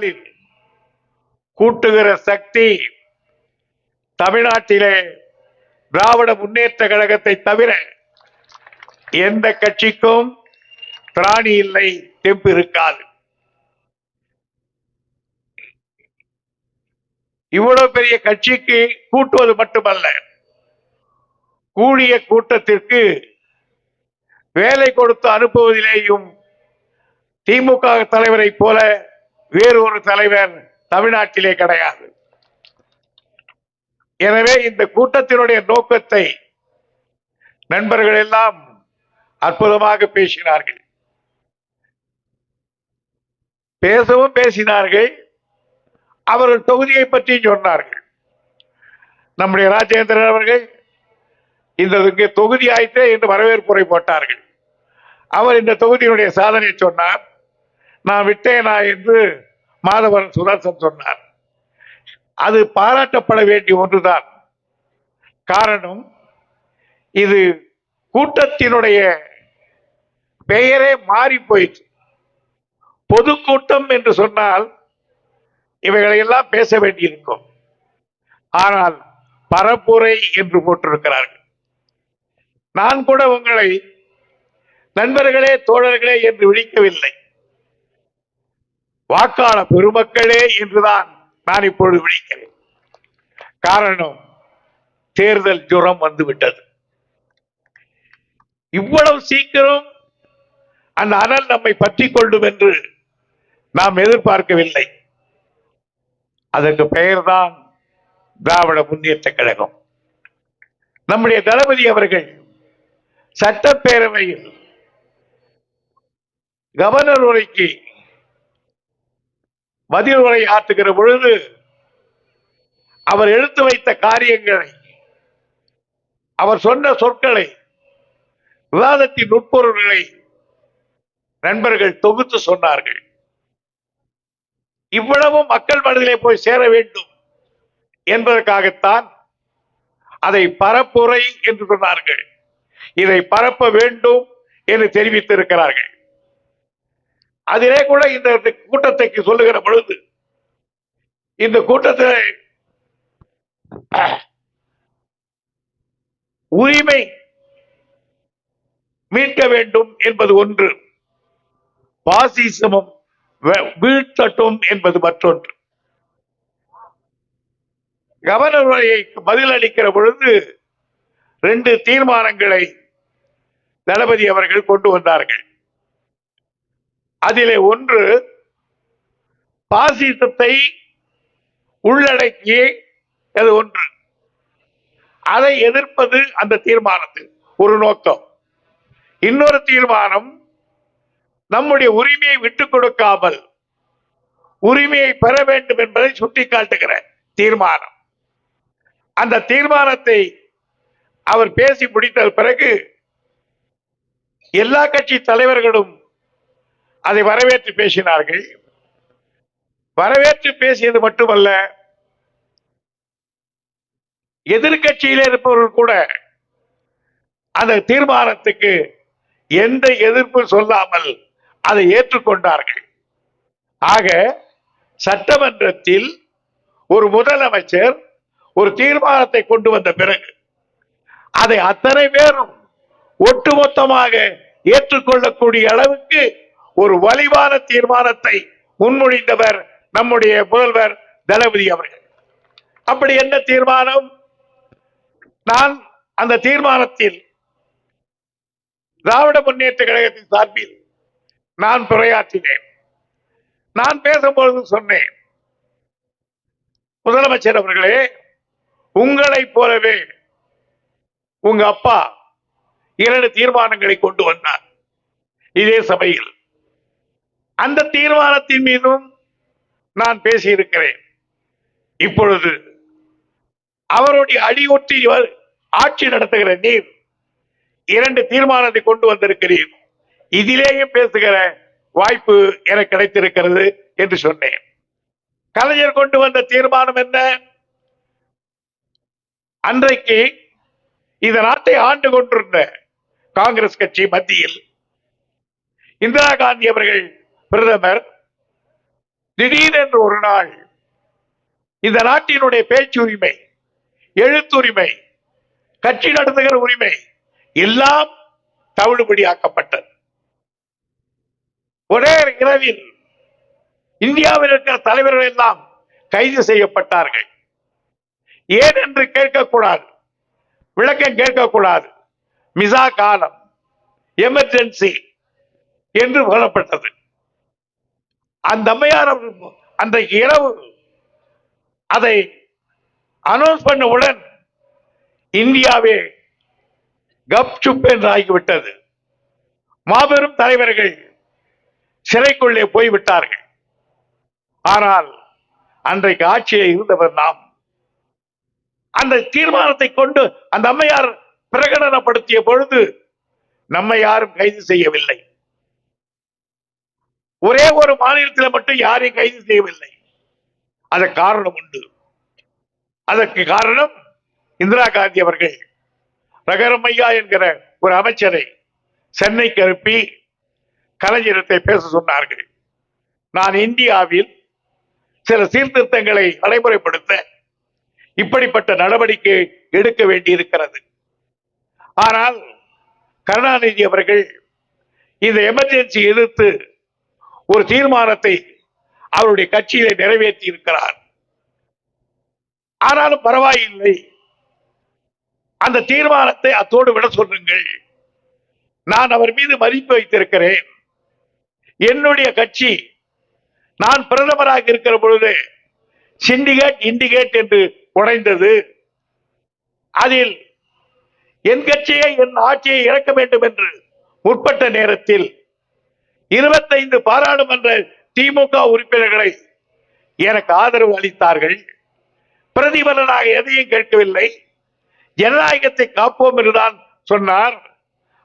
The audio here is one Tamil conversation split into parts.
நாளில் கூட்டுகிற சக்தி தமிழ்நாட்டிலே திராவிட முன்னேற்ற கழகத்தை தவிர எந்த கட்சிக்கும் திராணி இல்லை தெம்பு இருக்காது. இவ்வளவு பெரிய கட்சிக்கு கூட்டுவது மட்டுமல்ல கூடிய கூட்டத்திற்கு வேலை கொடுத்து அனுப்புவதிலேயும் திமுக தலைவரை போல வேறு ஒரு தலைவர் தமிழ்நாட்டிலே கிடையாது. எனவே இந்த கூட்டத்தினுடைய நோக்கத்தை நண்பர்கள் எல்லாம் அற்புதமாக பேசினார்கள். பேசவும் பேசினார்கள். அவர்கள் தொகுதியை பற்றி சொன்னார்கள். நம்முடைய ராஜேந்திரன் அவர்கள் இந்த தொகுதி ஆயிற்றே என்று வரவேற்புரை போட்டார்கள். அவர் இந்த தொகுதியினுடைய சாதனை சொன்னார். நான் விட்டேனா என்று மாதவன் சுதர்சன் சொன்னார். அது பாராட்டப்பட வேண்டிய ஒன்றுதான். காரணம் இது கூட்டத்தினுடைய பெயரே மாறி போயிடுச்சு பொதுக்கூட்டம் என்று சொன்னால் இவைகளையெல்லாம் பேச வேண்டியிருக்கும். ஆனால் பரப்புரை என்று போட்டிருக்கிறார்கள். நான் கூட உங்களை நண்பர்களே தோழர்களே என்று விழிக்கவில்லை. வாக்காளர் பெருமக்களே என்றுதான் நான் இப்பொழுது விழிக்கிறேன். காரணம் தேர்தல் ஜுரம் வந்துவிட்டது. இவ்வளவு சீக்கிரம் அந்த அனல் நம்மை பற்றி கொள்ளும் என்று நாம் எதிர்பார்க்கவில்லை. அதற்கு பெயர்தான் திராவிட முன்னேற்ற கழகம். நம்முடைய தளபதி அவர்கள் சட்டப்பேரவையில் கவர்னர் உரைக்கு பதில் உரை ஆற்றுகிற பொழுது அவர் எடுத்து வைத்த காரியங்களை அவர் சொன்ன சொற்களை விவாதத்தின் உட்பொருள்களை நண்பர்கள் தொகுத்து சொன்னார்கள். இவ்வளவும் மக்கள் மனதிலே போய் சேர வேண்டும் என்பதற்காகத்தான் அதை பரப்புரை என்று சொன்னார்கள். இதை பரப்ப வேண்டும் என்று தெரிவித்திருக்கிறார்கள். அதிலே கூட இந்த கூட்டத்தைக்கு சொல்லுகிற பொழுது இந்த கூட்டத்தில் உரிமை மீட்க வேண்டும் என்பது ஒன்று பாசிசமும் வீழ்த்தட்டும் என்பது மற்றொன்று. கவர்னரை உரையை பதிலளிக்கிற பொழுது ரெண்டு தீர்மானங்களை தளபதி அவர்கள் கொண்டு வந்தார்கள். அதிலே ஒன்று பாசிசத்தை உள்ளடக்கி அது ஒன்று. அதை எதிர்ப்பது அந்த தீர்மானத்தில் ஒரு நோக்கம். இன்னொரு தீர்மானம் நம்முடைய உரிமையை விட்டுக் கொடுக்காமல் உரிமையை பெற வேண்டும் என்பதை சுட்டிக்காட்டுகிற தீர்மானம். அந்த தீர்மானத்தை அவர் பேசி முடித்த பிறகு எல்லா கட்சி தலைவர்களும் அதை வரவேற்று பேசினார்கள். வரவேற்று பேசியது மட்டுமல்ல எதிர்கட்சியில் இருப்பவர்கள் கூட அந்த தீர்மானத்துக்கு எந்த எதிர்ப்பு சொல்லாமல் அதை ஏற்றுக்கொண்டார்கள். ஆக சட்டமன்றத்தில் ஒரு முதலமைச்சர் ஒரு தீர்மானத்தை கொண்டு வந்த பிறகு அதை அத்தனை பேரும் ஒட்டுமொத்தமாக ஏற்றுக்கொள்ளக்கூடிய அளவுக்கு ஒரு வலிவான தீர்மானத்தை முன்மொழிந்தவர் நம்முடைய முதல்வர் தளபதி அவர்கள். அப்படி என்ன தீர்மானம்? நான் அந்த தீர்மானத்தில் திராவிட முன்னேற்ற கழகத்தின் சார்பில் நான் உரையாற்றினேன். நான் பேசும்பொழுது சொன்னேன் முதலமைச்சர் அவர்களே உங்களைப் போலவே உங்க அப்பா இரண்டு தீர்மானங்களை கொண்டு வந்தார். இதே சபையில் அந்த தீர்மானத்தின் மீதும் நான் பேசியிருக்கிறேன். இப்பொழுது அவருடைய அடியொட்டி வ- ஆட்சி நடத்துகிற நீர் இரண்டு தீர்மானத்தை கொண்டு வந்திருக்கிறீர். இதிலேயே பேசுகிற வாய்ப்பு எனக்கு கிடைத்திருக்கிறது என்று சொன்னேன். கலைஞர் கொண்டு வந்த தீர்மானம் என்ன? அன்றைக்கு இந்த நாட்டை ஆண்டு கொண்டிருந்த காங்கிரஸ் கட்சி மத்தியில் இந்திரா காந்தி அவர்கள் பிரதமர் திடீரென்று ஒரு நாள் இந்த நாட்டினுடைய பேச்சுரிமை எழுத்துரிமை கட்சி நடத்துகிற உரிமை எல்லாம் தவிடுபடியாக்கப்பட்டது. ஒரே இரவில் இந்தியாவில் இருக்கிற தலைவர்கள் எல்லாம் கைது செய்யப்பட்டார்கள். ஏன் என்று கேட்கக்கூடாது. விளக்கம் கேட்கக்கூடாது. மிசா காலம் எமர்ஜென்சி என்று சொல்லப்பட்டது அந்த அம்மையார் அந்த இரவு அதை அனௌன்ஸ் பண்ணவுடன் இந்தியாவே கப்சுப் என்று ஆகிவிட்டது. மாபெரும் தலைவர்கள் சிறைக்குள்ளே போய்விட்டார்கள். ஆனால் அன்றைக்கு ஆட்சியை இருந்தவர் நாம். அந்த தீர்மானத்தை கொண்டு அந்த அம்மையார் பிரகடனப்படுத்திய பொழுது நம்மை யாரும் கைது செய்யவில்லை. ஒரே ஒரு மாநிலத்தில் மட்டும் யாரையும் கைது செய்யவில்லை. அதற்கு காரணம் உண்டு. அதற்கு காரணம் இந்திரா காந்தி அவர்கள். ரகரமையா என்கிற ஒரு அமைச்சரை சென்னைக்கு அனுப்பி கலைஞரத்தை பேச சொன்னார்கள். நான் இந்தியாவில் சில சீர்திருத்தங்களை நடைமுறைப்படுத்த இப்படிப்பட்ட நடவடிக்கை எடுக்க வேண்டியிருக்கிறது. ஆனால் கருணாநிதி அவர்கள் இந்த எமர்ஜென்சி எதிர்த்து ஒரு தீர்மானத்தை அவருடைய கட்சியிலே நிறைவேற்றி இருக்கிறார். ஆனாலும் பரவாயில்லை. அந்த தீர்மானத்தை அத்தோடு விட சொல்லுங்கள். நான் அவர் மீது மதிப்பு வைத்திருக்கிறேன். என்னுடைய கட்சி நான் பிரதமராக இருக்கிற பொழுது சிண்டிகேட் இண்டிகேட் என்று உடைந்தது. அதில் என் கட்சியை என் ஆட்சியை இறக்க வேண்டும் என்று முற்பட்ட நேரத்தில் இருபத்தைந்து பாராளுமன்ற திமுக உறுப்பினர்களை எனக்கு ஆதரவு அளித்தார்கள். பிரதிபலனாக எதையும் கேட்கவில்லை. ஜனநாயகத்தை காப்போம் என்றுதான் சொன்னார்.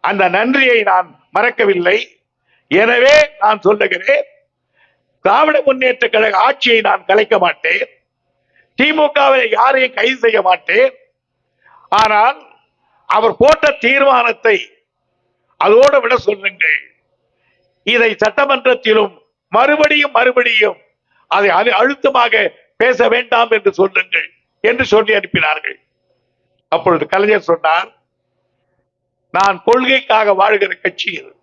அந்த நன்றியை நான் மறக்கவில்லை. எனவே நான் சொல்லுகிறேன் திராவிட முன்னேற்ற கழக ஆட்சியை நான் கலைக்க மாட்டேன். திமுகவில் யாரையும் கைது செய்ய மாட்டேன். ஆனால் அவர் போட்ட தீர்மானத்தை அதோடு விட சொல்லுங்கள். இதை சட்டமன்றத்திலும் மறுபடியும் மறுபடியும் அதை அழு- அழுத்தமாக பேச வேண்டாம் என்று சொல்லுங்கள் என்று சொல்லி அனுப்பினார்கள். அப்பொழுது கலைஞர் சொன்னார் நான் கொள்கைக்காக வாழ்கிற கட்சி இது.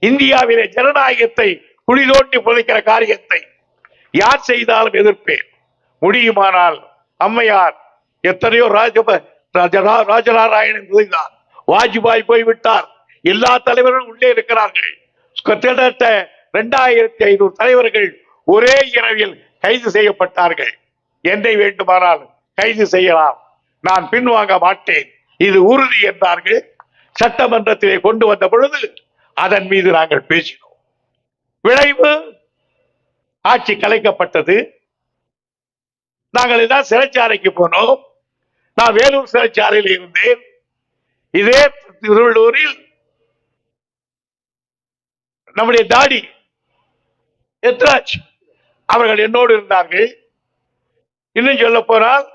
இந்தியாவிலே ஜனநாயகத்தை குளிதோட்டி புதைக்கிற காரியத்தை யார் செய்தாலும் எதிர்ப்பேன். முடியுமானால் அம்மையார் எத்தனையோ ராஜப ராஜ- ராஜநாராயணன் செய்தார் வாஜ்பாய் போய்விட்டார். எல்லா தலைவர்களும் உள்ளே இருக்கிறார்கள். கிட்டத்தட்ட இரண்டாயிரத்தி ஐநூறு தலைவர்கள் ஒரே இரவில் கைது செய்யப்பட்டார்கள். என்னை வேண்டுமானால் கைது செய்யலாம். நான் பின்வாங்க மாட்டேன். இது உறுதி என்றார்கள். சட்டமன்றத்திலே கொண்டு வந்த பொழுது அதன் மீது நாங்கள் பேசினோம். விளைவு ஆட்சி கலைக்கப்பட்டது. நாங்கள் எல்லாம் சிறைச்சாலைக்கு போனோம். நான் வேலூர் சிறைச்சாலையில் இருந்தேன். இதே திருவள்ளூரில் நம்முடைய தாடி. எத்ராஜ் அவர்கள் என்னோடு இருந்தார்கள். இன்னும் சொல்ல போனால்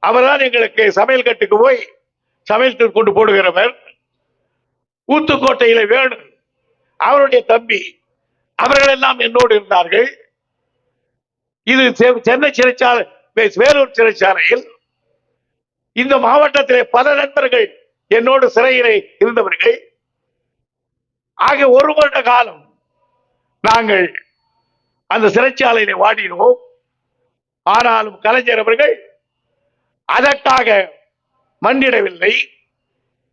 அவர்தான் எங்களுக்கு சமையல் கட்டுக்கு போய் சமையல் கொண்டு போடுகிறவர். ஊத்துக்கோட்டையில வேணு அவருடைய தம்பி அவர்கள் எல்லாம் என்னோடு இருந்தார்கள். இது செ- சென்னை சிறைச்சாலை வேலூர் சிறைச்சாலையில் இந்த மாவட்டத்திலே பல நண்பர்கள் என்னோடு சிறையிலே இருந்தவர்கள். ஆக ஒரு வருட காலம் நாங்கள் அந்த சிறைச்சாலையில வாடினோம். ஆனாலும் கலைஞர் அவர்கள் அதற்காக மண்டிடவில்லை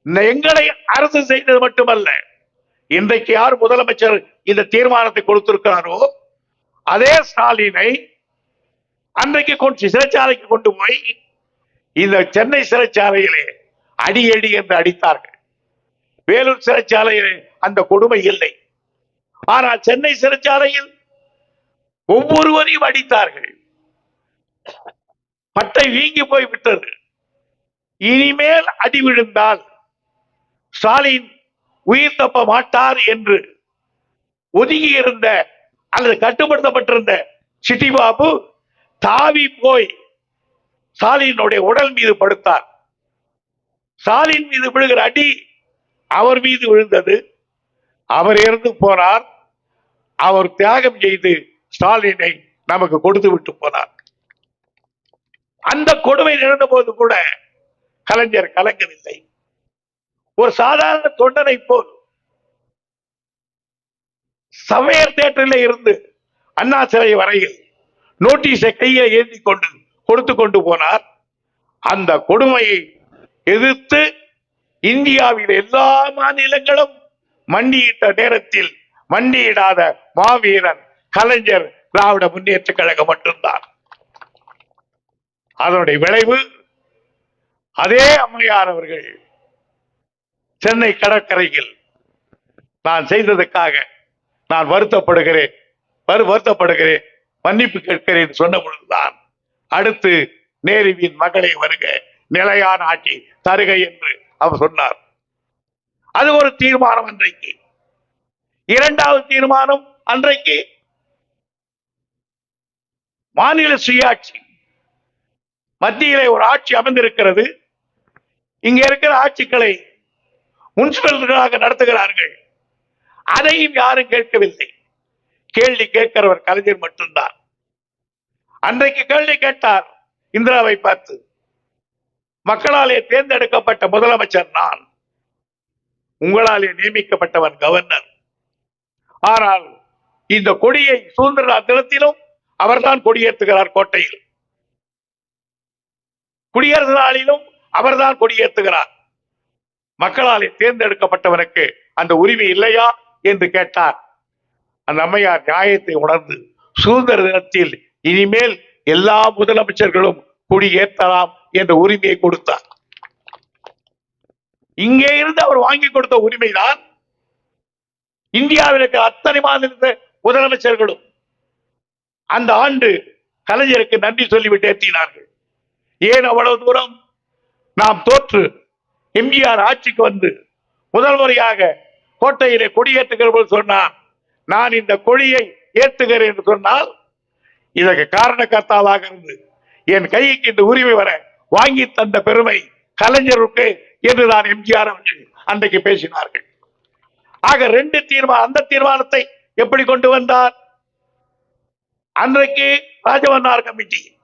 இந்த எங்களை அரசு செய்தது மட்டுமல்ல. இன்றைக்கு யார் முதலமைச்சர் இந்த தீர்மானத்தை கொடுத்திருக்கிறாரோ அதே ஸ்டாலினை அன்றைக்கு கொண்டு சிறைச்சாலைக்கு கொண்டு போய் இந்த சென்னை சிறைச்சாலையிலே அடி அடி என்று அடித்தார்கள். வேலூர் சிறைச்சாலையிலே அந்த கொடுமை இல்லை. ஆனால் சென்னை சிறைச்சாலையில் ஒவ்வொருவரையும் அடித்தார்கள். பட்டை வீங்கி போய் விட்டது இனிமேல் அடி விழுந்தால் ஸ்டாலின் உயிர் தப்ப மாட்டார் என்று ஒதுங்கி இருந்த அல்லது கட்டுப்படுத்தப்பட்டிருந்த சிட்டிபாபு தாவி போய் ஸ்டாலினுடைய உடல் மீது படுத்தார். ஸ்டாலின் மீது விழுகிற அடி அவர் மீது விழுந்தது. அவர் இறந்து போனார். அவர் தியாகம் செய்து ஸ்டாலினை நமக்கு கொடுத்து விட்டு போனார். அந்த கொடுமை நிகழ்ந்த போது கூட கலைஞர் கலங்கவில்லை. ஒரு சாதாரண தொண்டனை போல் சமையல் தேட்டரில் இருந்து அண்ணா சிலை வரையில் நோட்டீஸை கையை ஏந்தி கொண்டு கொடுத்து கொண்டு போனார். அந்த கொடுமையை எதிர்த்து இந்தியாவில் எல்லா மாநிலங்களும் மண்டியிட்ட நேரத்தில் மண்டியிடாத மாவீரன் கலைஞர் திராவிட முன்னேற்ற கழகம் மட்டும்தான். அதனுடைய விளைவு அதே அம்மையார் அவர்கள் சென்னை கடற்கரையில் நான் செய்ததுக்காக நான் வருத்தப்படுகிறேன் வரு வருத்தப்படுகிறேன் மன்னிப்பு கேட்கிறேன் சொன்ன பொழுதுதான் அடுத்து நேருவின் மகளை வருக நிலையான ஆட்சி தருக என்று அவர் சொன்னார். அது ஒரு தீர்மானம் அன்றைக்கு. இரண்டாவது தீர்மானம் அன்றைக்கு மாநில சுயாட்சி. மத்தியிலே ஒரு ஆட்சி அமைந்திருக்கிறது. இங்க இருக்கிற ஆட்சிகளை முன்சிபல்களாக நடத்துகிறார்கள். அதையும் யாரும் கேட்கவில்லை. கேள்வி கேட்கிறவர் கலைஞர் மட்டும்தான். அன்றைக்கு கேள்வி கேட்டார் இந்திராவை பார்த்து. மக்களாலே தேர்ந்தெடுக்கப்பட்ட முதலமைச்சர் நான். உங்களாலே நியமிக்கப்பட்டவன் கவர்னர் ஆனால் இந்த கொடியை சுதந்திர தினத்திலும் அவர்தான் கொடியேற்றுகிறார் கோட்டையில். குடியரசு நாளிலும் அவர்தான் கொடியேற்றுகிறார். மக்களாலே தேர்ந்தெடுக்கப்பட்டவனுக்கு அந்த உரிமை இல்லையா என்று கேட்டார். அந்த அம்மையார் நியாயத்தை உணர்ந்து சுதந்திர தினத்தில் இனிமேல் எல்லா முதலமைச்சர்களும் குடியேற்றலாம் என்ற உரிமையை கொடுத்தார். இங்கே இருந்து அவர் வாங்கி கொடுத்த உரிமைதான். இந்தியாவில் இருக்கிற அத்தனை மாநில முதலமைச்சர்களும் அந்த ஆண்டு கலைஞருக்கு நன்றி சொல்லிவிட்டு ஏற்றினார்கள் ஏன் அவ்வளவு தூரம்? நாம் தோற்று எம்ஜிஆர் ஆட்சிக்கு வந்து முதல் முறையாக கோட்டையிலே கொடியேற்றுகிற போது சொன்னார். நான் இந்த கொடியை ஏற்றுகிறேன் என்று சொன்னால் இதற்கு காரணக்கர்த்தாவாக இருந்து என் கைக்கு இந்த உரிமை வர வாங்கி தந்த பெருமை கலைஞருக்கு என்றுதான் எம்ஜிஆர் அவர்கள் அன்றைக்கு பேசினார்கள். ஆக ரெண்டு தீர்மானம் அந்த தீர்மானத்தை எப்படி கொண்டு வந்தார்? அன்றைக்கு ராஜவன்னார் கமிட்டி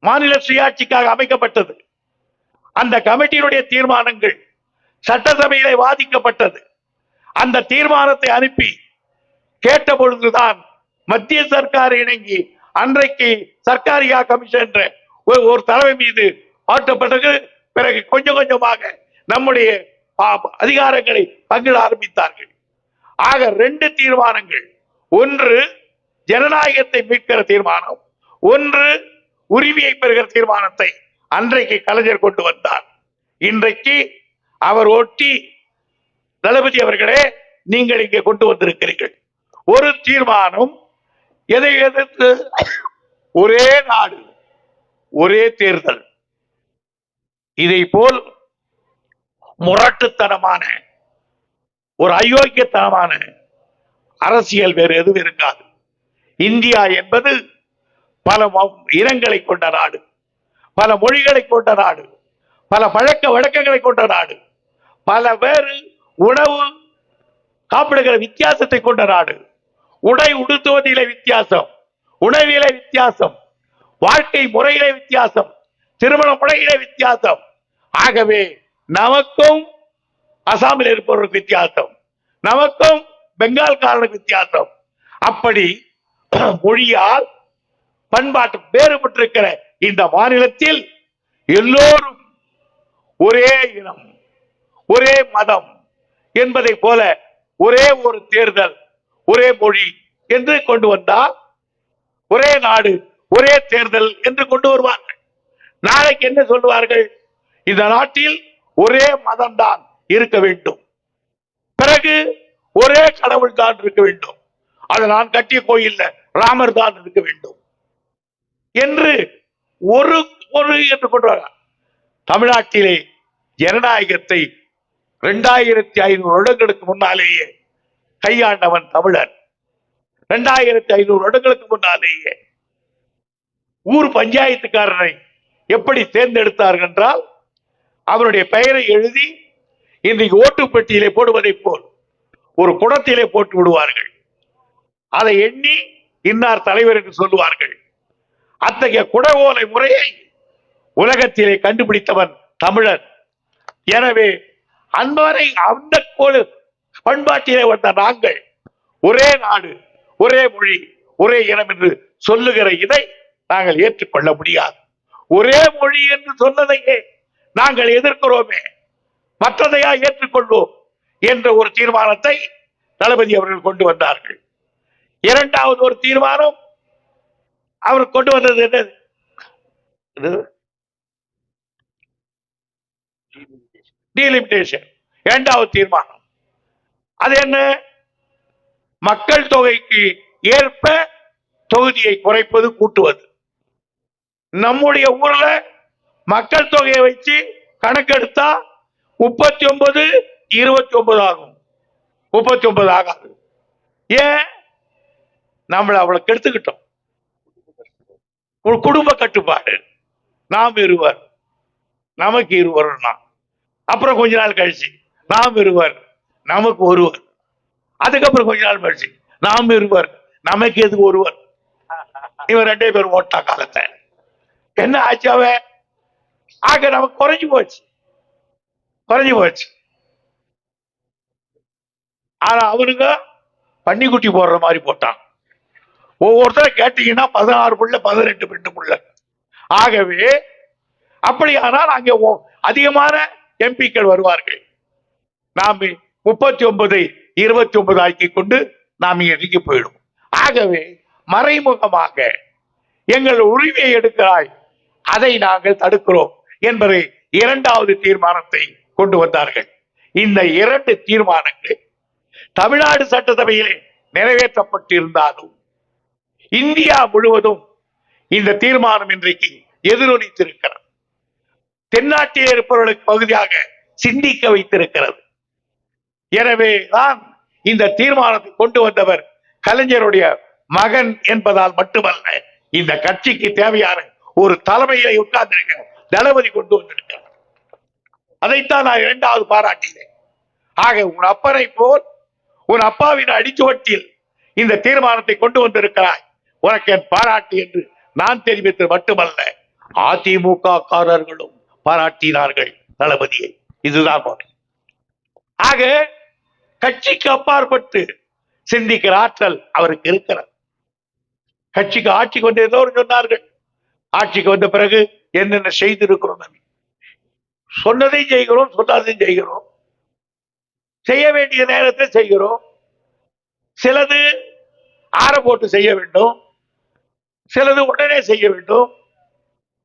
மாநில சுயாட்சிக்காக அமைக்கப்பட்டது. அந்த கமிட்டியினுடைய தீர்மானங்கள் சட்டசபையிலே வாதிக்கப்பட்டது. அந்த தீர்மானத்தை அனுப்பி கேட்ட பொழுதுதான் மத்திய சர்க்கார் இணங்கி அன்றைக்கு சர்க்காரியா கமிஷன் என்ற ஒரு- ஒரு தலைமை மீது ஆட்டப்பட்டது. பிறகு கொஞ்சம் கொஞ்சமாக நம்முடைய அதிகாரங்களை பங்கிட ஆரம்பித்தார்கள். ஆக ரெண்டு தீர்மானங்கள். ஒன்று ஜனநாயகத்தை மீட்கிற தீர்மானம். ஒன்று உரிமையை பெறுகிற தீர்மானத்தை அன்றைக்கு கலைஞர் கொண்டு வந்தார். இன்றைக்கு அவர் ஒட்டி தளபதி அவர்களே நீங்கள் இங்கே கொண்டு வந்திருக்கிறீர்கள். ஒரு தீர்மானம் எதை எதிர்த்து? ஒரே நாடு ஒரே தேர்தல். இதை போல் முரட்டுத்தனமான ஒரு அயோக்கியத்தனமான அரசியல் வேறு எதுவும் இருக்காது. இந்தியா என்பது பல இனங்களை கொண்ட நாடு பல மொழிகளை கொண்ட நாடு பல பழக்க வழக்கங்களை கொண்ட நாடு பல வேறு உணவு சாப்பிடுகிற வித்தியாசத்தை கொண்ட நாடு உடை உடுத்துவதிலே வித்தியாசம் உணவிலே வித்தியாசம் வாழ்க்கை முறையிலே வித்தியாசம் திருமண முறையிலே வித்தியாசம். ஆகவே நமக்கும் அசாமில் இருப்பவர்களுக்கு வித்தியாசம். நமக்கும் பெங்கால்காரனுக்கு வித்தியாசம். அப்படி மொழியால் பண்பாட்டு வேறுபட்டிருக்கிற இந்த மாநிலத்தில் எல்லோரும் ஒரே இனம் ஒரே மதம் என்பதை போல ஒரே ஒரு தேர்தல் ஒரே மொழி என்று கொண்டு வந்தால் ஒரே நாடு ஒரே தேர்தல் என்று கொண்டு வருவார். நாளைக்கு என்ன சொல்லுவார்கள்? இந்த நாட்டில் ஒரே மதம் தான் இருக்க வேண்டும். பிறகு ஒரே கடவுள் தான் இருக்க வேண்டும். அது நான் கட்டிய கோயில்ல ராமர் தான் இருக்க வேண்டும். என்று ஒரு ஒரு என்று கொண்டு வர தமிழ்நாட்டிலே ஜனநாயகத்தை இரண்டாயிரத்தி ஐநூறு வருடங்களுக்கு முன்னாலேயே கையாண்டவன் தமிழன் இரண்டாயிரத்தி ஐநூறு வருடங்களுக்கு முன்னாலேயே ஊர் பஞ்சாயத்துக்காரனை எப்படி தேர்ந்தெடுத்தார்கள் என்றால் அவருடைய பெயரை எழுதி இன்றைக்கு ஓட்டு பெட்டியிலே போடுவதைப் போல் ஒரு குடத்திலே போட்டு விடுவார்கள். அதை எண்ணி இன்னார் தலைவர் என்று சொல்லுவார்கள். அத்தகைய குடவோலை முறையை உலகத்திலே கண்டுபிடித்தவன் தமிழன் எனவே அன்பரை அந்த கோடு பண்பாட்டிலே வந்த நாங்கள் ஒரே நாடு ஒரே மொழி ஒரே இனம் என்று சொல்லுகிற இதை நாங்கள் ஏற்றுக்கொள்ள முடியாது. ஒரே மொழி என்று சொன்னதையே நாங்கள் எதிர்க்கிறோமே. மற்றதையா ஏற்றுக்கொள்வோம் என்ற ஒரு தீர்மானத்தை தளபதி அவர்கள் கொண்டு வந்தார்கள். இரண்டாவது ஒரு தீர்மானம் அவர் கொண்டு வந்தது என்னது? டீலிமிட்டேஷன் இரண்டாவது தீர்மானம். அது என்ன? மக்கள் தொகைக்கு ஏற்ப தொகுதியை குறைப்பது கூட்டுவது. நம்முடைய ஊர்ல மக்கள் தொகையை வச்சு கணக்கெடுத்தா முப்பத்தி ஒன்பது இருபத்தி ஒன்பது ஆகும். முப்பத்தி ஒன்பது ஆகாது. ஏன்? நம்மளை அவளை கெடுத்துக்கிட்டோம். ஒரு குடும்ப கட்டுப்பாடு. நாம் இருவர். நமக்கு இருவர்னா அப்புறம் கொஞ்ச நாள் கழிச்சு நாம் இருவர். நமக்கு ஒருவர். அதுக்கப்புறம் கொஞ்ச நாள் கழிச்சு நாம் இருவர். நமக்கு எது ஒருவர்? இவன் ரெண்டே பேரும் ஓட்டா காலத்தை. என்ன ஆச்சு அவன்? ஆக நமக்கு குறைஞ்சு போச்சு. குறைஞ்சு போச்சு. ஆனா அவனுங்க பன்னிக்குட்டி போடுற மாதிரி போட்டான். ஒவ்வொருத்தரை கேட்டீங்கன்னா பதினாறு புள்ள பதினெட்டு பெண்டு புள்ள. ஆகவே அப்படியானால் அங்கே அதிகமான எம்பிக்கள் வருவார்கள். நாம் முப்பத்தி ஒன்பதை இருபத்தி ஒன்பது ஆக்கி கொண்டு நாம் இங்கே போயிடுவோம். போயிடும் ஆகவே மறைமுகமாக எங்கள் உரிமையை எடுக்கிறாய் அதை நாங்கள் தடுக்கிறோம் என்பது இரண்டாவது தீர்மானத்தை கொண்டு வந்தார்கள். இந்த இரண்டு தீர்மானங்கள் தமிழ்நாடு சட்டசபையிலே நிறைவேற்றப்பட்டிருந்தாலும் இந்தியா முழுவதும் இந்த தீர்மானம் இன்றைக்கு எதிரொலித்திருக்கிறது. தென்னாட்டில் இருப்பவர்களுக்கு பகுதியாக சிந்திக்க வைத்திருக்கிறது. எனவே தான் இந்த தீர்மானத்தை கொண்டு வந்தவர் கலைஞருடைய மகன் என்பதால் மட்டுமல்ல இந்த கட்சிக்கு தேவையான ஒரு தலைமையை உட்கார்ந்திருக்க தளபதி கொண்டு வந்திருக்கிறார். அதைத்தான் நான் இரண்டாவது பாராட்டினேன். ஆக உன் அப்பனை போல் உன் அப்பாவின் அடிச்சுவட்டில் இந்த தீர்மானத்தை கொண்டு வந்திருக்கிறாய். உனக்கு என் பாராட்டு என்று நான் தெரிவித்தது மட்டுமல்ல அதிமுக காரர்களும் பாராட்டினார்கள் தளபதியை. இதுதான் ஆக கட்சிக்கு அப்பாற்பட்டு சிந்திக்கிற ஆற்றல் அவருக்கு இருக்கிறார் கட்சிக்கு ஆட்சி கொண்டிருந்தவர் சொன்னார்கள் ஆட்சிக்கு வந்த பிறகு என்னென்ன செய்திருக்கிறோம் சொன்னதையும் செய்கிறோம் சொல்லாதையும் செய்கிறோம். செய்ய வேண்டிய நேரத்தை செய்கிறோம். சிலது ஆற போட்டு செய்ய வேண்டும். சிலது உடனே செய்ய வேண்டும்.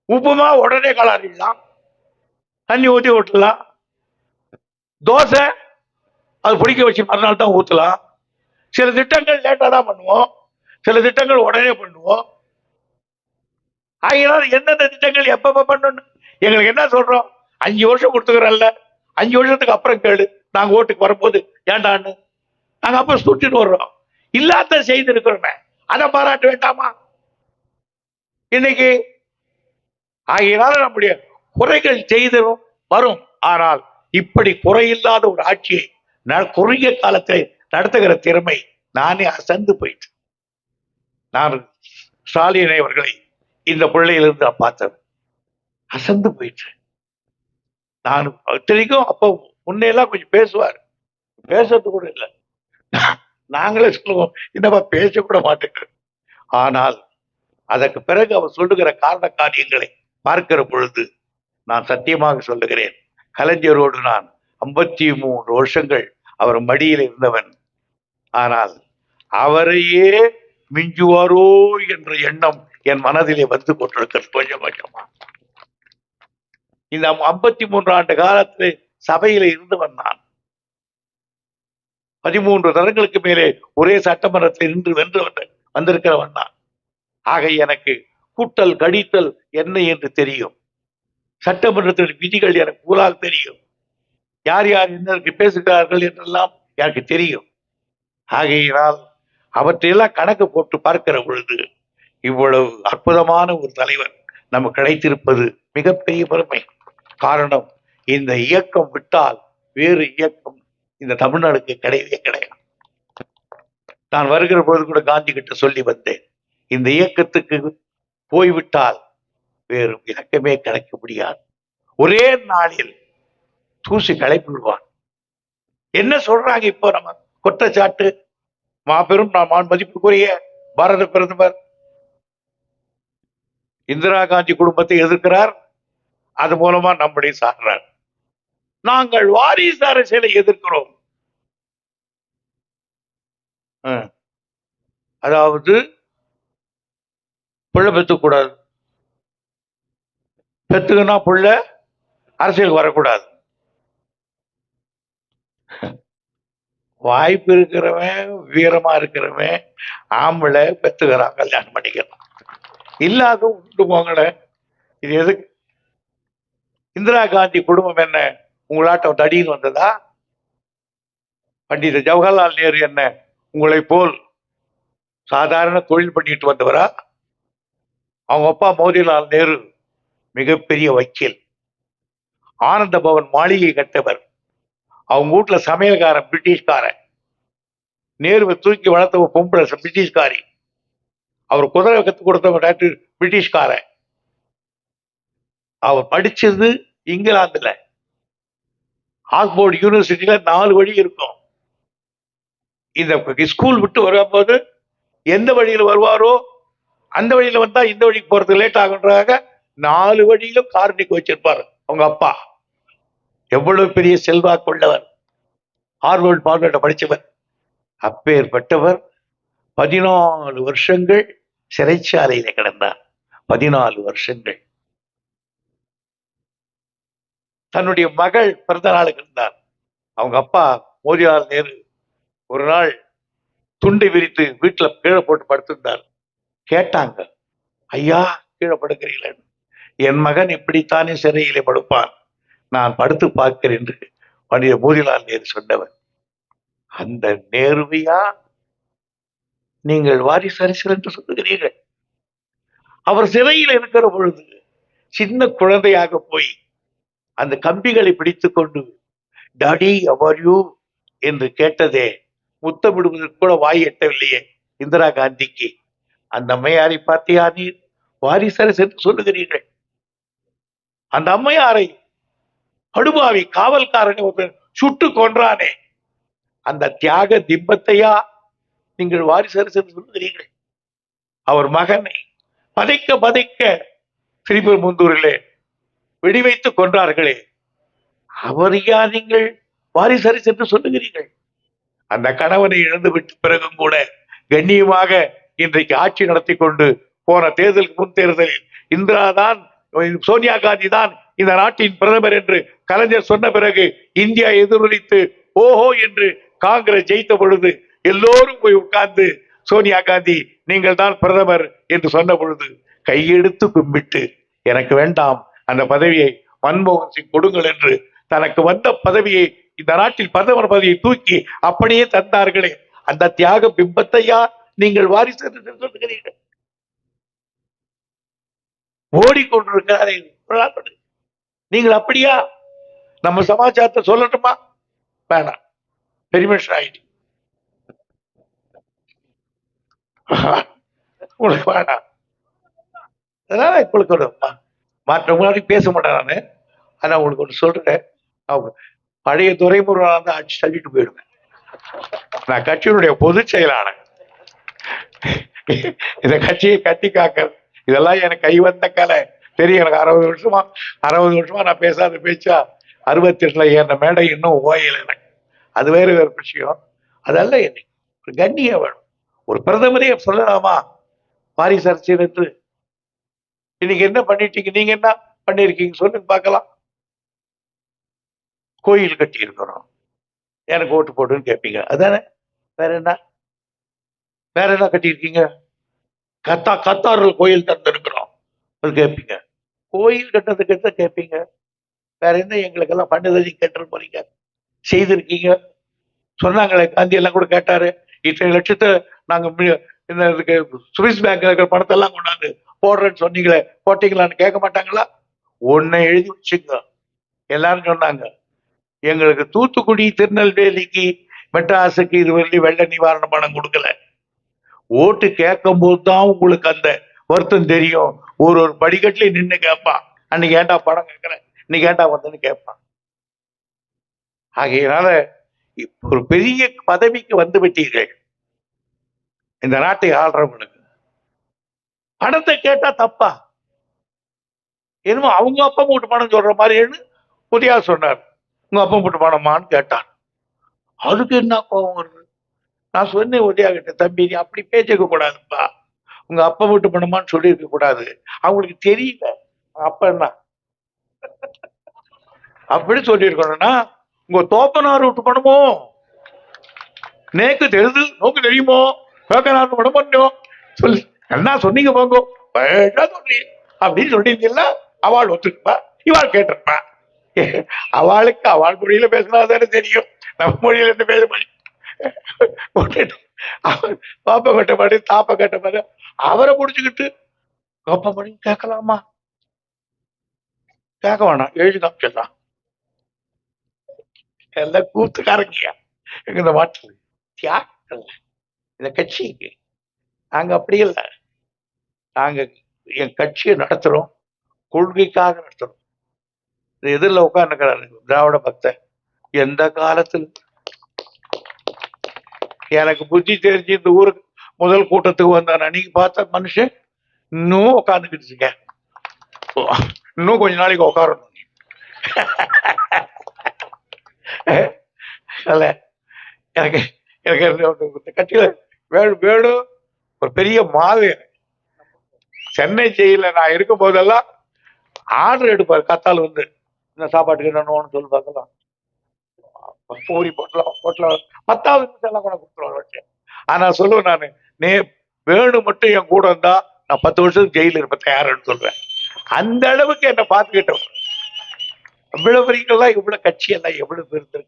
உப்புமா உடனே கலாரிடலாம் தண்ணி ஊற்றி விட்டுலாம் தோசை அது பிடிக்க வச்சு மறுநாள் தான் ஊற்றலாம் சில திட்டங்கள் லேட்டாக தான் பண்ணுவோம். சில திட்டங்கள் உடனே பண்ணுவோம். ஆகையினால் எந்தெந்த திட்டங்கள் எப்பப்ப பண்ணணும்? எங்களுக்கு என்ன சொல்றோம்? அஞ்சு வருஷம் கொடுத்துக்கிறோம்ல அஞ்சு வருஷத்துக்கு அப்புறம் கேளு. நாங்க ஓட்டுக்கு வரும்போது ஏண்டான்னு? நாங்க அப்ப சுட்டிட்டு வர்றோம். இல்லாத செய்திருக்கிறோமே அதை பாராட்ட வேண்டாமா? இன்னைக்கு ஆகையினால நம்முடைய குறைகள் செய்தும் வரும். ஆனால் இப்படி குறையில்லாத ஒரு ஆட்சியை குறுகிய காலத்தில் நடத்துகிற திறமை நானே அசந்து போயிட்டு நான் ஸ்டாலினை அவர்களை இந்த பிள்ளையிலிருந்து நான் பார்த்தேன் அசந்து போயிட்டு நான் இத்தனைக்கும் அப்போ முன்னையெல்லாம் கொஞ்சம் பேசுவார். பேசுறது கூட இல்லை. நாங்களே சொல்லுவோம் என்னப்பா பேசக்கூட மாட்டேங்கிறோம் ஆனால் அதற்கு பிறகு அவர் சொல்லுகிற காரண காரியங்களை பார்க்கிற பொழுது நான் சத்தியமாக சொல்லுகிறேன். கலைஞரோடு நான் ஐம்பத்தி மூன்று வருஷங்கள் அவர் மடியில் இருந்தவன். ஆனால் அவரையே மிஞ்சுவாரோ என்ற எண்ணம் என் மனதிலே வந்து கொண்டிருக்கிறது. கொஞ்சம் கொஞ்சமா. இந்த ஐம்பத்தி மூன்று ஆண்டு காலத்தில் சபையில இருந்தவன் நான் பதிமூன்று தரங்களுக்கு மேலே ஒரே சட்டமன்றத்தில் நின்று வென்று வந்திருக்கிறவன் நான் ஆக எனக்கு கூட்டல் கடித்தல் என்ன என்று தெரியும். சட்டமன்றத்தின் விதிகள் எனக்கு கூலாக தெரியும். யார் யார் என்னருக்கு பேசுகிறார்கள் என்றெல்லாம் எனக்கு தெரியும். ஆகையினால் அவற்றையெல்லாம் கணக்கு போட்டு பார்க்கிற பொழுது இவ்வளவு அற்புதமான ஒரு தலைவர் நமக்கு கிடைத்திருப்பது மிகப்பெரிய பெருமை. காரணம் இந்த இயக்கம் விட்டால் வேறு இயக்கம் இந்த தமிழ்நாடுக்கு கிடையவே கிடையாது. நான் வருகிற பொழுது கூட காந்தி கிட்ட சொல்லி வந்தேன் இந்த இயக்கத்துக்கு போய்விட்டால் வேறு இலக்கமே கிடைக்க முடியாது. ஒரே நாளில் தூசி களைப்பிடுவான். என்ன சொல்றாங்க இப்போ நம்ம குற்றச்சாட்டு? மாபெரும் நான் மான் மதிப்புக்குரிய பாரத பிரதமர் இந்திரா காந்தி குடும்பத்தை எதிர்க்கிறார். அது மூலமா நம்முடைய சாடுறார் நாங்கள் வாரிசு அரசியலை எதிர்க்கிறோம். அதாவது பிள்ளை பெற்றுக்கூடாது பெத்துக்குன்னா புள்ள அரசியல் வரக்கூடாது. வாய்ப்பு இருக்கிறவன் வீரமா இருக்கிறவன் ஆம்பளை பெத்துக்கிறான் கல்யாணம் பண்ணிக்கிறான். இல்லாத உண்டு போங்களேன் இது எதுக்கு? இந்திரா காந்தி குடும்பம் என்ன? உங்களாட்டம் தடின்னு வந்ததா? பண்டித ஜவஹர்லால் நேரு என்ன? உங்களை போல் சாதாரண தொழில் பண்ணிட்டு வந்தவரா? அவங்க அப்பா மோதிலால் நேரு மிகப்பெரிய வக்கீல். ஆனந்த பவன் மாளிகை கட்டவர். அவங்க வீட்டுல சமையல்காரன் பிரிட்டிஷ்காரன். நேருவை தூக்கி வளர்த்தவ பொம்பளை பிரிட்டிஷ்காரி. அவர் குதிரை கத்து கொடுத்தவங்க டாக்டர் பிரிட்டிஷ்காரன். அவர் படிச்சது இங்கிலாந்துல. ஆக்ஸ்போர்ட் யூனிவர்சிட்டியில நாலு வழி இருக்கும். இந்த ஸ்கூல் விட்டு வரும்போது எந்த வழியில வருவாரோ அந்த வழியில வந்தா இந்த வழிக்கு போறதுக்கு லேட் ஆகுன்றாங்க நாலு வழியிலும் காரணிக்கு வச்சிருப்பாரு அவங்க அப்பா. எவ்வளவு பெரிய செல்வாக்கு உள்ளவர். ஹார்வர்ட் பார்வர்ட படிச்சவர். அப்பேற்பட்டவர். பதினாலு வருஷங்கள் சிறைச்சாலையில கிடந்தார் பதினாலு வருஷங்கள். தன்னுடைய மகள் பிறந்த நாளுக்கு இருந்தார். அவங்க அப்பா மோதிலால் நேரு ஒரு நாள் துண்டை விரித்து வீட்டுல கீழே போட்டு படுத்திருந்தார். கேட்டாங்க ஐயா கீழே படுக்கிறீங்களே என் மகன் இப்படித்தானே சிறையிலே படுப்பான். நான் படுத்து பார்க்கிறேன் என்று பண்டித மோதிலால் நேரு சொன்னவர். அந்த நேருவையா நீங்கள் வாரிசு அரசியல் என்று சொல்லுகிறீர்கள். அவர் சிறையில் இருக்கிற பொழுது சின்ன குழந்தையாக போய் அந்த கம்பிகளை பிடித்துக் கொண்டு டாடி அவர் யூ என்று கேட்டதே முத்தமிடுவதற்கு கூட வாய் எட்டவில்லையே இந்திரா காந்திக்கு. அந்த அம்மையாரை பார்த்தியா நீர்? வாரிசரசு என்று சொல்லுகிறீர்கள். அந்த அம்மையாரை படுபாவி காவல்காரனை ஒருத்தன் சுட்டு கொன்றானே. அந்த தியாக திம்பத்தையா நீங்கள் வாரிசரசு என்று சொல்லுகிறீர்கள் அவர் மகனை பதைக்க பதைக்க ஸ்ரீபெரும்புந்தூரிலே வெடிவைத்து கொன்றார்களே. அவரையா நீங்கள் வாரிசரிசு என்று சொல்லுகிறீர்கள்? அந்த கணவனை இழந்து விட்ட பிறகும் கூட கண்ணியமாக இன்றைக்கு ஆட்சி நடத்தி கொண்டு போன தேர்தலுக்கு முன் தேர்தலில் இந்திரா தான் சோனியா காந்தி தான் இந்த நாட்டின் பிரதமர் என்று கலைஞர் சொன்ன பிறகு இந்தியா எதிரொலித்து ஓஹோ என்று காங்கிரஸ் ஜெயித்த பொழுது எல்லோரும் போய் உட்கார்ந்து சோனியா காந்தி நீங்கள் தான் பிரதமர் என்று சொன்ன பொழுது கையெடுத்து கும்பிட்டு எனக்கு வேண்டாம் அந்த பதவியை மன்மோகன் சிங் கொடுங்கள் என்று தனக்கு வந்த பதவியை இந்த நாட்டில் பிரதமர் பதவியை தூக்கி அப்படியே தந்தார்களே. அந்த தியாக பிம்பத்தையா நீங்கள் வாரிசு என்று சொல்லுகிறீர்கள்? ஓடிக்கொண்டிருக்கிறாரே நீங்கள் அப்படியா? நம்ம சமாச்சாரத்தை சொல்லட்டுமா? வேணாம். பெருமிஷன் ஆயிட்டு. உங்களுக்கு வேணாம். அதனால உங்களுக்கு ஒரு மா- மாற்ற முன்னாடி பேச மாட்டேன் நானு. ஆனா உங்களுக்கு ஒன்று சொல்றேன். அவங்க பழைய துறைமுருகனாக தான் ஆட்சி தள்ளிட்டு போயிடுவேன். நான் கட்சியினுடைய பொதுச் செயலாளர். இந்த கட்சியை கட்டி காக்க இதெல்லாம் எனக்கு கை வந்த கலை. தெரியும் எனக்கு அறுபது வருஷமா அறுபது வருஷமா நான் பேசாத பேச்சா அறுபத்தி எட்டுல ஏறின மேடை இன்னும் ஓயல எனக்கு. அது வேற வேறு விஷயம். அதல்ல என்னை. ஒரு கண்ணியம் வேணும். ஒரு பிரதமரே சொல்லலாமா? வாரிசு அரசியல் என்று. இன்னைக்கு என்ன பண்ணிட்டீங்க? நீங்க என்ன பண்ணிருக்கீங்க? சொல்லுங்க பார்க்கலாம். கோயில் கட்டி இருக்கிறோம் எனக்கு ஓட்டு போடுன்னு கேட்பீங்க அதானே? வேற என்ன? வேற என்ன கட்டியிருக்கீங்க? கத்தா கத்தாரில் கோயில் திறந்திருக்கிறோம் கேட்பீங்க கோயில் கட்டுறதுக்கு தான் கேட்பீங்க வேற என்ன எங்களுக்கெல்லாம் பண்ணுதல் கேட்டு போறீங்க? செய்திருக்கீங்க? சொன்னாங்களே காந்தி எல்லாம் கூட கேட்டாரு. இத்தனை லட்சத்தை நாங்க இந்த இதுக்கு சுவிஸ் பேங்க்ல இருக்கிற பணத்தை எல்லாம் கொண்டாந்து போடுறேன்னு சொன்னீங்களே போட்டீங்களான்னு கேட்க மாட்டாங்களா? ஒன்னை எழுதி வச்சுங்க. எல்லாரும் சொன்னாங்க எங்களுக்கு தூத்துக்குடி திருநெல்வேலிக்கு மெட்ராஸுக்கு இது வரலி வெள்ள நிவாரண பணம் கொடுக்கல. ஓட்டு கேட்கும் போது தான் உங்களுக்கு அந்த வருத்தம் தெரியும். ஒரு ஒரு படிக்கட்டுல நின்று கேட்பான். அன்னைக்கு ஏன்டா படம் கேட்கிறேன் இன்னைக்கு ஏன்டா வந்தேன்னு கேட்பான். ஆகையினால ஒரு பெரிய பதவிக்கு வந்து விட்டீர்கள். இந்த நாட்டை ஆள்றவங்களுக்கு. பணத்தை கேட்டா தப்பா? என்னமோ அவங்க அப்பா மூட்டு பணம் சொல்ற மாதிரின்னு புதியா சொன்னார். உங்க அப்பா மூட்டு பணமான்னு கேட்டான். அதுக்கு என்ன கோபம் வருது? நான் சொன்னேன் உதயா கிட்ட தம்பி நீ அப்படி பேசிக்க கூடாதுப்பா. உங்க அப்பா வீட்டு பணமான்னு சொல்லியிருக்க கூடாது. அவங்களுக்கு தெரியல. அப்ப என்ன? அப்படி சொல்லியிருக்கணும்னா உங்க தோப்பனார் விட்டு பணமோ? நேக்கு தெரியுது. நோக்கு தெரியுமோ? போங்க நான் விட மாட்டோம் சொல்லி என்ன சொன்னீங்க போங்க. வேண்டா சொல்றீங்க அப்படின்னு சொல்லியிருந்தீங்களா? அவள் ஒத்துக்குப்பா. இவாள் கேட்டிருப்பா. அவளுக்கு அவள் மொழியில பேசினா தானே தெரியும். நம்ம மொழியில இருந்து பேச மாட்டேன் பாப்ப கட்ட மாதிரி தாப்ப கட்ட மாதிரி அவரை முடிச்சுக்கிட்டு கோப்ப மணி கேட்கலாமா? கேட்க வேணாம். எழுதி காமிச்சிடலாம் எல்லாம் கூத்துக்காரங்கயா எங்க இந்த மாற்று தியாக இந்த கட்சிக்கு. நாங்கள் அப்படி இல்லை. நாங்க என் கட்சியை நடத்துறோம். கொள்கைக்காக நடத்துறோம். இது எதிரில் உட்காந்துக்கிறாரு திராவிட பக்தன் எந்த காலத்தில்? எனக்கு புத்தி தெரிஞ்சு இந்த ஊருக்கு முதல் கூட்டத்துக்கு வந்தார். அன்னைக்கு பார்த்த மனுஷன் இன்னும் உட்காந்துக்கிட்டு இன்னும் கொஞ்ச நாளைக்கு உட்காரணும். அல்ல எனக்கு எனக்கு கட்சியில் வேணும் வேணும் ஒரு பெரிய மாவு. சென்னை ஜெயில நான் இருக்கும் போதெல்லாம் ஆர்டர் எடுப்பார் கத்தால் வந்து. இந்த சாப்பாட்டுக்கு என்னன்னு சொல்லி பார்க்கலாம். பூரி போட்டலாம் போட்டலாம். பத்தாவது நிமிஷம் எல்லாம் கூட கொடுத்துருவாங்க ஆனா சொல்லுவேன் நான் நே வேணு மட்டும் என் கூட இருந்தா நான் பத்து வருஷம் ஜெயில இருப்பேன் தயாருன்னு சொல்றேன் அந்த அளவுக்கு என்னை பார்த்துக்கிட்டோம் இவ்வளவு பெரியலாம் இவ்வளவு கட்சி எல்லாம் எவ்வளவு பேர்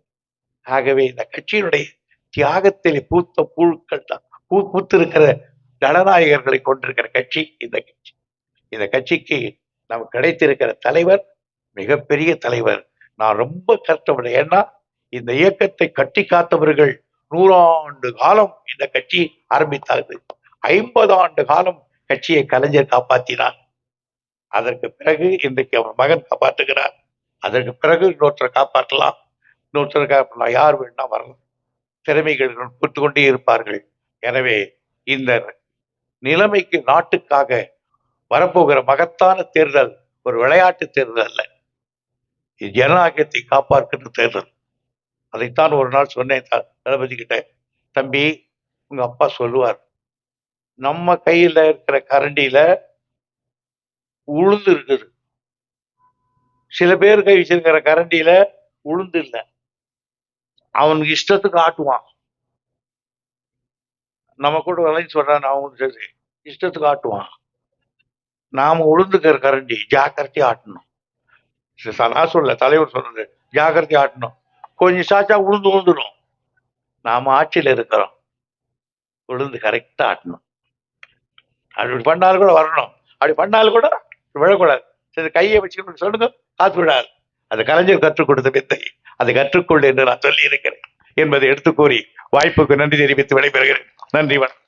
ஆகவே இந்த கட்சியினுடைய தியாகத்தில் பூத்த புழுக்கள் தான் பூ பூத்திருக்கிற ஜனநாயகர்களை கொண்டிருக்கிற கட்சி இந்த கட்சி. இந்த கட்சிக்கு நமக்கு கிடைத்திருக்கிற தலைவர் மிகப்பெரிய தலைவர். நான் ரொம்ப கஷ்டப்படுறேன். ஏன்னா இந்த இயக்கத்தை கட்டி காத்தவர்கள் நூறாண்டு காலம் இந்த கட்சி ஆரம்பித்தாது ஐம்பது ஆண்டு காலம் கட்சியை கலைஞர் காப்பாற்றினார் அதற்கு பிறகு இன்றைக்கு அவர் மகன் காப்பாற்றுகிறார். அதற்கு பிறகு இன்னொருத்தரை காப்பாற்றலாம். இன்னொருத்தர் காப்பாற்றலாம். யார் வேணா வரலாம். திறமைகள் கொடுத்து கொண்டே இருப்பார்கள். எனவே இந்த நிலைமைக்கு நாட்டுக்காக வரப்போகிற மகத்தான தேர்தல் ஒரு விளையாட்டு தேர்தல் அல்ல. இது ஜனநாயகத்தை காப்பாற்றுகிற தேர்தல். அதைத்தான் ஒரு நாள் சொன்னேன் தளபதி கிட்ட. தம்பி உங்க அப்பா சொல்லுவார் நம்ம கையில இருக்கிற கரண்டியில உளுந்து இருக்குது. சில பேர் கை வச்சிருக்கிற கரண்டியில உளுந்து இல்லை. அவனுக்கு இஷ்டத்துக்கு ஆட்டுவான். நம்ம கூட விளைஞ்சு சொல்றான் அவனுக்கு சரி இஷ்டத்துக்கு ஆட்டுவான். நாம உளுந்துக்கிற கரண்டி ஜாக்கிரதை ஆட்டணும். சரி, நான் சொல்ல தலைவர் சொன்னது ஜாக்கிரதை ஆட்டணும். கொஞ்சம் சாச்சா உளுந்து உழுந்துடும் நாம ஆட்சியில இருக்கிறோம். உளுந்து கரெக்டா ஆட்டணும். அப்படி பண்ணாலும் கூட வரணும். அப்படி பண்ணாலும் கூட விழக்கூடாது. சரி கையை வச்சு சொல்லுங்க காத்து விடாது அது கலைஞர் கற்றுக் கொடுத்த வித்தை. அதை கற்றுக்கொள் என்று நான் சொல்லி இருக்கிறேன் என்பதை எடுத்து கூறி வாய்ப்புக்கு நன்றி தெரிவித்து விடைபெறுகிறேன். நன்றி வணக்கம்.